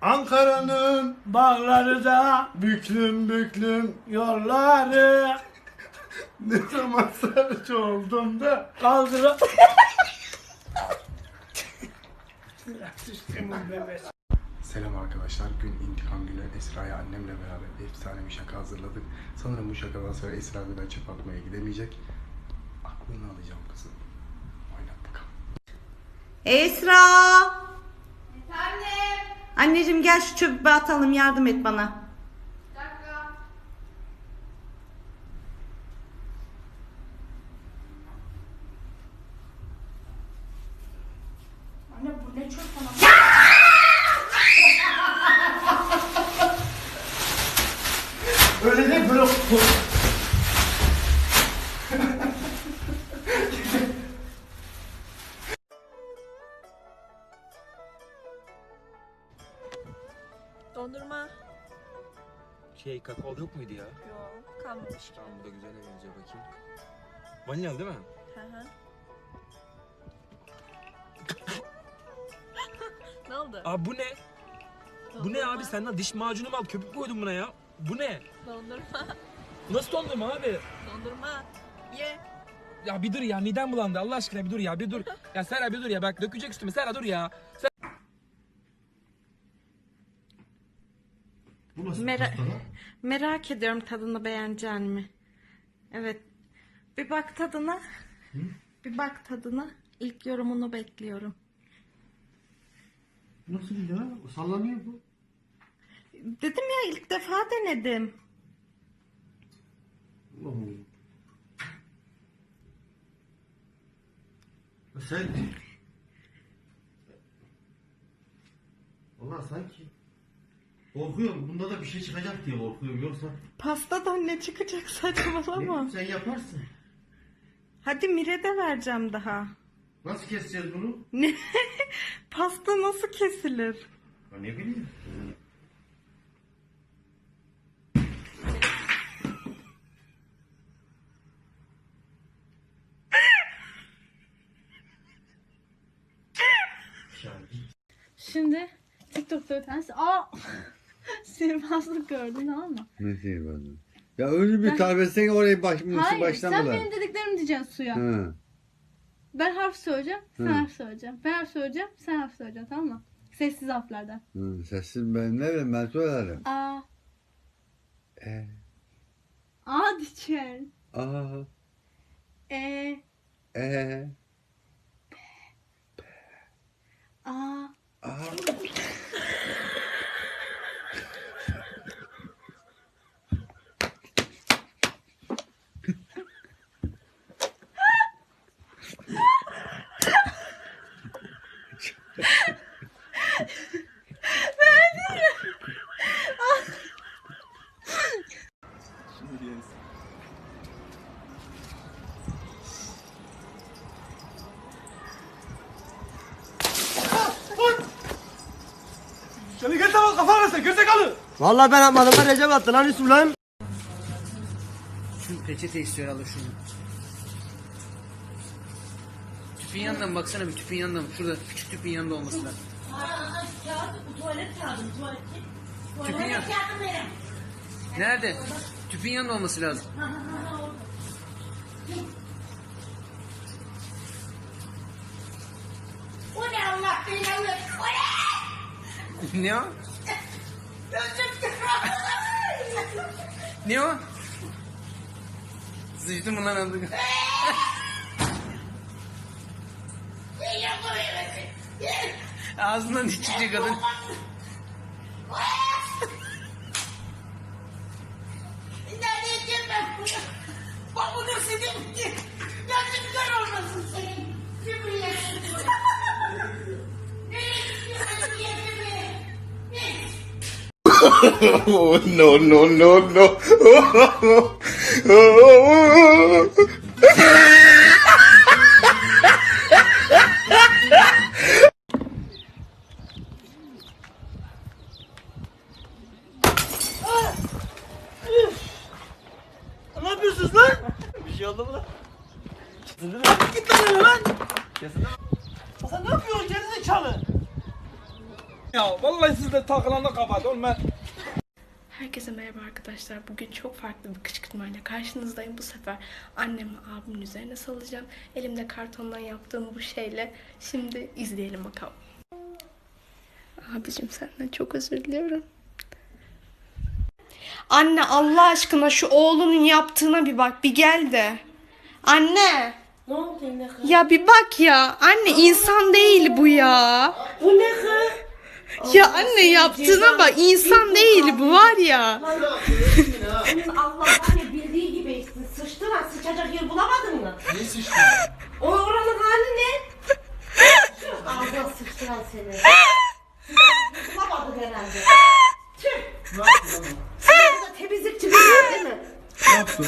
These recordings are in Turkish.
Ankara'nın Bağları da büklüm büklüm yolları ne zaman sarhoş oldum da kaldıra... Selam arkadaşlar. Gün intikam günü Esra'ya annemle beraber efsane bir şaka hazırladık. Sanırım bu şakadan sonra Esra bir çöp atmaya gidemeyecek. Aklını alacağım kızım. Oynat bakalım. Esra! Anneciğim gel şu çöpü atalım yardım et bana. Dakika. Anne bu ne çok fena. Öyle değil böyle Dondurma. Şey kakaolu yok muydu ya? Yok kalmamış ki. Tamam bu da güzel benziyor bakayım. Vanilyalı değil mi? Hı hı. ne oldu? Abi bu ne? Bu ne Dondurma. abi senden diş macunu mu al köpük koydun buna ya? Bu ne? Dondurma. Nasıl dondurma abi? Dondurma. Ye. Ya bir dur ya midem bulandı Allah aşkına bir dur ya bir dur. Ya Serra bir dur ya bak dökecek üstüme Serra dur ya. Ser- Mera- merak ediyorum tadını beğenecek mi? Evet. Bir bak tadına. Bir bak tadına. İlk yorumunu bekliyorum. Nasıl ya? Sallanıyor bu. Dedim ya ilk defa denedim. Sen... Valla sanki... Korkuyorum. Bunda da bir şey çıkacak diye korkuyorum. Yoksa... Pastadan ne çıkacak saçmalama. sen yaparsın. Hadi Mire de vereceğim daha. Nasıl keseceğiz bunu? Ne? Pasta nasıl kesilir? Ha, ne bileyim. Ya. Şimdi TikTok'ta tanesi aa sihirbazlık gördün tamam mı? Ne sihirbazı? Ya öyle bir tarif etsene orayı baş, Hayır baştan sen benim dediklerimi diyeceksin suya. Hı. Ben harf söyleyeceğim sen Hı. harf söyleyeceğim. Ben harf söyleyeceğim sen harf söyleyeceksin tamam mı? Sessiz harflerden. Hı. Sessiz ben ne bileyim ben söylerim. A. E, A diyeceksin. A, E. E, A. A. Kafana sen gerizekalı. Vallahi ben yapmadım ben Recep attı lan Yusuf lan. Şu peçete istiyor al şunu. Tüpün yanında mı baksana bir tüpün yanında mı? Şurada küçük tüpün yanında olması lazım. Tuvalet kağıdı, tuvalet. Tüpün yanında. Nerede? Tüpün yanında olması lazım. O ne Allah belanı? O ne? ne o? Ne o? Sıçtım lan aldık? Ağzından çıkacak kadın. no, no, no, no. Ne yapıyorsunuz lan? Bir şey oldu mu lan? Git lan öyle lan. Sen ne yapıyorsun gerizekalı? Ya vallahi siz de takılanla kapat oğlum ben. Herkese merhaba arkadaşlar. Bugün çok farklı bir kışkırtmayla karşınızdayım. Bu sefer annemle abimin üzerine salacağım. Elimde kartondan yaptığım bu şeyle. Şimdi izleyelim bakalım. Abicim senden çok özür diliyorum. Anne Allah aşkına şu oğlunun yaptığına bir bak. Bir gel de. Anne. Ne oldu yine kız? Ya bir bak ya. Anne insan değil bu ya. Bu ne kız? Ya anne yaptığına bak. insan değil bu var ya. Allah ya bildiği gibi ha sıçacak yer bulamadın mı? Niye sıçtın? O oranın hali ne? Ağzına sıçtıran seni. Bulamadın herhalde. Tüh. Ne lan? Temizlikçi değil mi? Ne yaptın?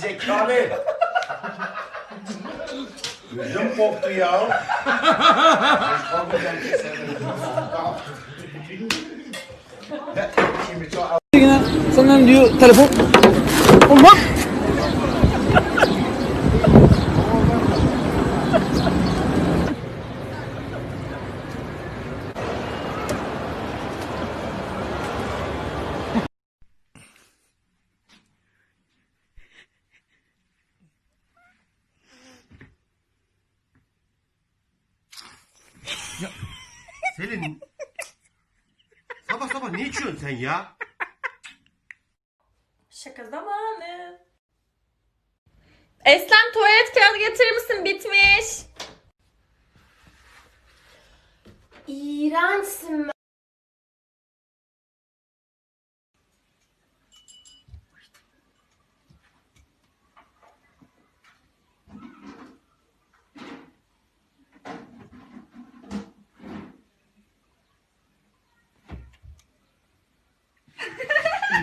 Zekalı. Gözüm koptu ya. Senden diyor telefon. Selin. Sabah sabah ne içiyorsun sen ya? Şaka zamanı. Eslem tuvalet kağıdı getirir misin? Bitmiş. İğrençsin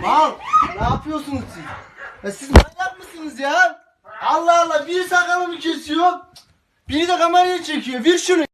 Mal ne yapıyorsunuz siz? Ya siz manyak mısınız ya? Allah Allah bir sakalımı kesiyor. Biri de kameraya çekiyor. Ver şunu.